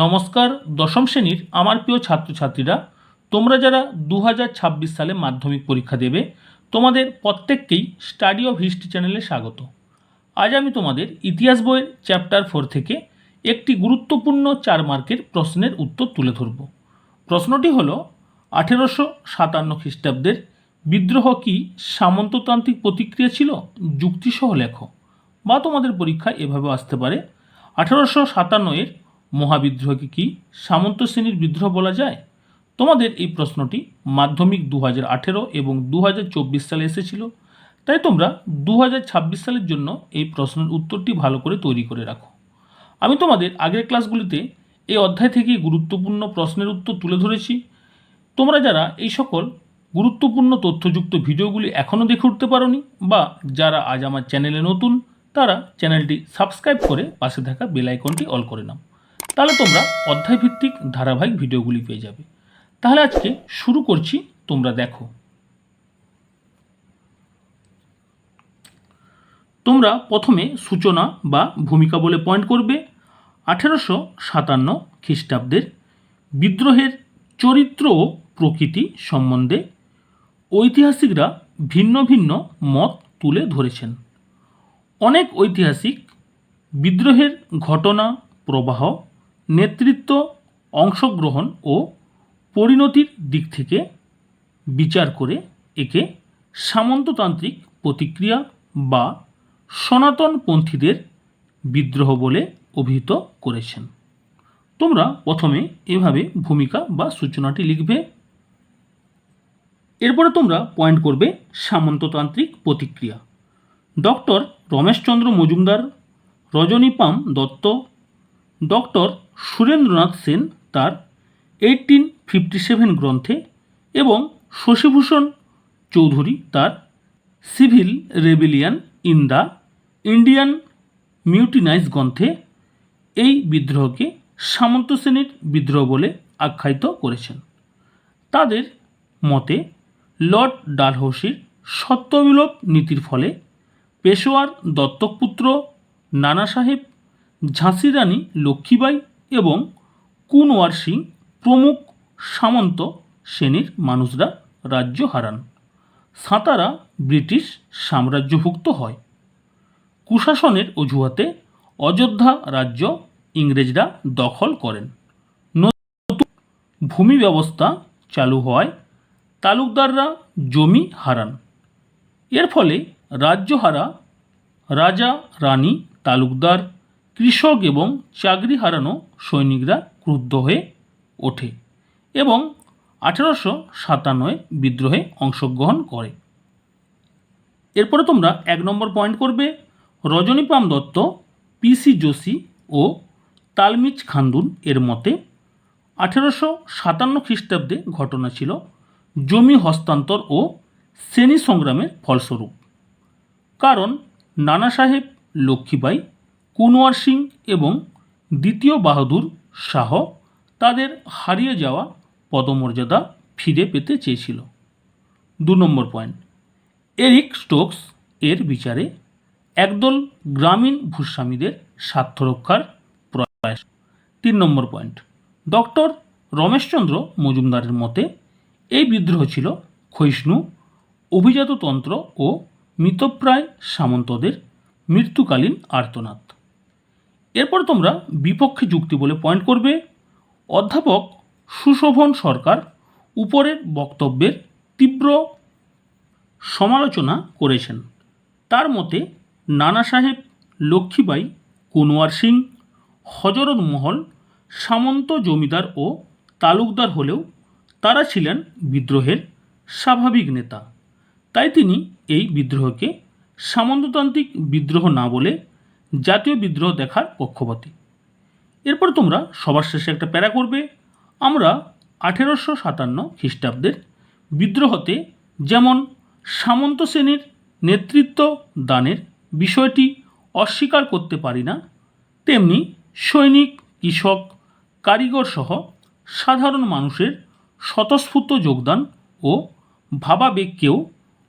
নমস্কার, দশম শ্রেণির আমার প্রিয় ছাত্রছাত্রীরা, তোমরা যারা দু হাজার ছাব্বিশ সালে মাধ্যমিক পরীক্ষা দেবে, তোমাদের প্রত্যেককেই স্টাডি অফ হিস্ট্রি চ্যানেলে স্বাগত। আজ আমি তোমাদের ইতিহাস বইয়ের চ্যাপ্টার ফোর থেকে একটি গুরুত্বপূর্ণ চার মার্কের প্রশ্নের উত্তর তুলে ধরব। প্রশ্নটি হল, আঠেরোশো সাতান্ন খ্রিস্টাব্দের বিদ্রোহ কি সামন্ততান্ত্রিক প্রতিক্রিয়া ছিল? যুক্তিসহ লেখো। বা তোমাদের পরীক্ষায় এভাবে আসতে পারে, আঠেরোশো সাতান্ন এর মহাবিদ্রোহকে কি সামন্ত শ্রেণির বিদ্রোহ বলা যায়? তোমাদের এই প্রশ্নটি মাধ্যমিক দু হাজার আঠেরো এবং দু হাজার চব্বিশ সালে এসেছিল। তাই তোমরা দু হাজার ছাব্বিশ সালের জন্য এই প্রশ্নের উত্তরটি ভালো করে তৈরি করে রাখো। আমি তোমাদের আগের ক্লাসগুলিতে এই অধ্যায় থেকে গুরুত্বপূর্ণ প্রশ্নের উত্তর তুলে ধরেছি। তোমরা যারা এই সকল গুরুত্বপূর্ণ তথ্যযুক্ত ভিডিওগুলি এখনও দেখে উঠতে পারোনি বা যারা আজ আমার চ্যানেলে নতুন, তারা চ্যানেলটি সাবস্ক্রাইব করে পাশে থাকা বেল আইকনটি অল করে নাও। তাহলে তোমরা অধ্যায়ভিত্তিক ধারাবাহিক ভিডিওগুলি পেয়ে যাবে। তাহলে আজকে শুরু করছি, তোমরা দেখো। তোমরা প্রথমে সূচনা বা ভূমিকা বলে পয়েন্ট করবে, আঠেরোশো সাতান্ন খ্রিস্টাব্দের বিদ্রোহের চরিত্র ও প্রকৃতি সম্বন্ধে ঐতিহাসিকরা ভিন্ন ভিন্ন মত তুলে ধরেছেন। অনেক ঐতিহাসিক বিদ্রোহের ঘটনা, প্রবাহ নেতৃত্ব, অংশগ্রহণ ও পরিণতির দিক থেকে বিচার করে একে সামন্ততান্ত্রিক প্রতিক্রিয়া বা সনাতনপন্থীদের বিদ্রোহ বলে অভিহিত করেছেন। তোমরা প্রথমে এভাবে ভূমিকা বা সূচনাটি লিখবে। এরপরে তোমরা পয়েন্ট করবে সামন্ততান্ত্রিক প্রতিক্রিয়া। ডক্টর রমেশচন্দ্র মজুমদার, রজনীপাম দত্ত, ডক্টর সুরেন্দ্রনাথ সেন তার এইটিন ফিফটি সেভেন গ্রন্থে এবং শশীভূষণ চৌধুরী তার civil rebellion in the Indian mutinies গ্রন্থে এই বিদ্রোহকে সামন্ত শ্রেণির বিদ্রোহ বলে আখ্যায়িত করেছেন। তাদের মতে, লর্ড ডালহৌসির সত্যবিলোপ নীতির ফলে পেশোয়ার দত্তকপুত্র নানা সাহেব ঝাঁসি রানী লক্ষ্মীবাই এবং কুনওয়ার সিং প্রমুখ সামন্ত শ্রেণির মানুষরা রাজ্য হারান। সাঁতারা ব্রিটিশ সাম্রাজ্যভুক্ত হয়। কুশাসনের অজুহাতে অযোধ্যা রাজ্য ইংরেজরা দখল করেন। নতুন ভূমি ব্যবস্থা চালু হওয়ায় তালুকদাররা জমি হারান। এর ফলে রাজ্যহারা রাজা, রানী, তালুকদার কৃষক এবং চাকরি হারানো সৈনিকরা ক্রুদ্ধ হয়ে ওঠে এবং আঠেরোশো সাতান্নয় বিদ্রোহে অংশগ্রহণ করে। এরপরে তোমরা এক নম্বর পয়েন্ট করবে রজনীপাম দত্ত পিসি যোশী ও তালমিজ খান্দুন এর মতে আঠেরোশো সাতান্ন খ্রিস্টাব্দে ঘটনা ছিল জমি হস্তান্তর ও শ্রেণি সংগ্রামের ফলস্বরূপ। কারণ নানা সাহেব লক্ষ্মীবাই কুনওয়ার সিং এবং দ্বিতীয় বাহাদুর শাহ তাদের হারিয়ে যাওয়া পদমর্যাদা ফিরে পেতে চেয়েছিল। দু নম্বর পয়েন্ট। এরিক স্টোকস এর বিচারে একদল গ্রামীণ ভূস্বামীদের স্বার্থ রক্ষার প্রয়াস। তিন নম্বর পয়েন্ট। ডক্টর রমেশচন্দ্র মজুমদারের মতে, এই বিদ্রোহ ছিল ক্ষয়িষ্ণু, অভিজাততন্ত্র ও মৃতপ্রায় সামন্তদের মৃত্যুকালীন আর্তনাদ। এরপর তোমরা বিপক্ষে যুক্তি বলে পয়েন্ট করবে। অধ্যাপক সুশোভন সরকার উপরের বক্তব্যের তীব্র সমালোচনা করেছেন। তার মতে নানা সাহেব লক্ষ্মীবাই কুনওয়ার সিং, হজরত মহল, সামন্ত জমিদার ও তালুকদার হলেও তারা ছিলেন বিদ্রোহের স্বাভাবিক নেতা। তাই তিনি এই বিদ্রোহকে সামন্ততান্ত্রিক বিদ্রোহ না বলে জাতীয় বিদ্রোহ দেখার পক্ষপাতী। এরপর তোমরা সবার শেষে একটা প্যারা করবে। আমরা আঠেরোশো সাতান্ন খ্রিস্টাব্দের বিদ্রোহতে যেমন সামন্ত শ্রেণির নেতৃত্ব দানের বিষয়টি অস্বীকার করতে পারি না, তেমনি সৈনিক, কৃষক, কারিগর সহ সাধারণ মানুষের স্বতঃস্ফূর্ত যোগদান ও ভাবাবেগকেও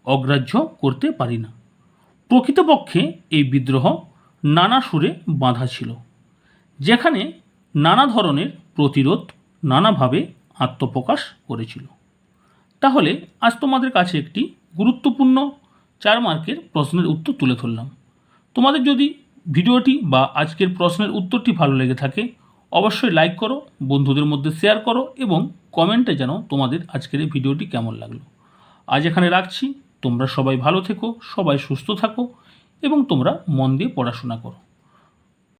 অগ্রাহ্য করতে পারি না। প্রকৃতপক্ষে এই বিদ্রোহ নানা সুরে বাঁধা ছিল, যেখানে নানা ধরনের প্রতিরোধ, নানাভাবে আত্মপ্রকাশ করেছিল। তাহলে আজ তোমাদের কাছে একটি গুরুত্বপূর্ণ চার মার্কের প্রশ্নের উত্তর তুলে ধরলাম। তোমাদের যদি ভিডিওটি বা আজকের প্রশ্নের উত্তরটি ভালো লেগে থাকে, অবশ্যই লাইক করো, বন্ধুদের মধ্যে শেয়ার করো এবং কমেন্টে জানাও তোমাদের আজকের এই ভিডিওটি কেমন লাগল। আজ এখানে রাখছি। তোমরা সবাই ভালো থেকো, সবাই সুস্থ থাকো। এবং তোমরা মন দিয়ে পড়াশোনা করো।